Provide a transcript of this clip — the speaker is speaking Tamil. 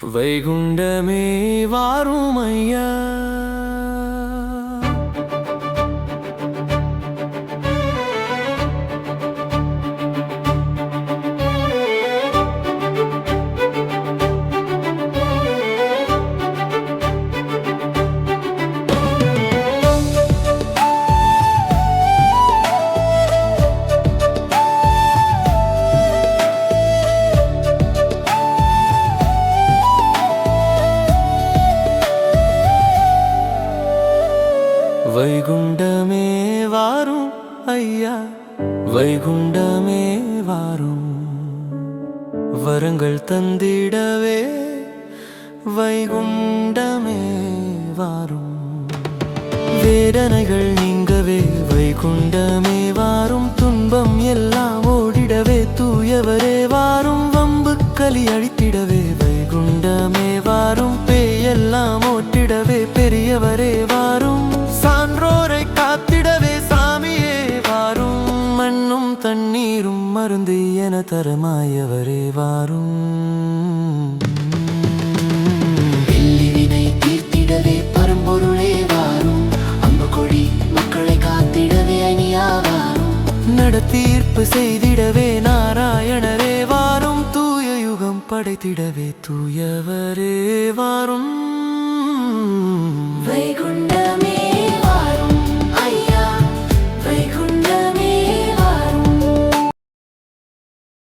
வைகுண்டமே வாரும் ஐயா வைகுண்டமே வாரும் ஐயா. வைகுண்டமே வாரும். வரங்கள் தந்திடவே வைகுண்டமே வாரும். வேதனைகள் நீங்கவே வைகுண்டமே வாரும். துன்பம் எல்லாம் ஓடிடவே தூயவரே வாரும். வம்பு களி அழித்திடவே வைகுண்டமே வாரும். பேயெல்லாம் ஓட்டிடவே பெரியவரே வாரும். தண்ணீரும் மருந்து என தரமாயவரே வாரும். வெள்ளிவினை தீர்த்திடவே பரம்பொருளே வாரும். அம்புகொடி மக்களை காத்திடவே அணியாவாரும் நடத்தீர்ப்பு செய்திடவே நாராயணரே வாரும். தூய யுகம் படைத்திடவே தூயவரே வாரும்.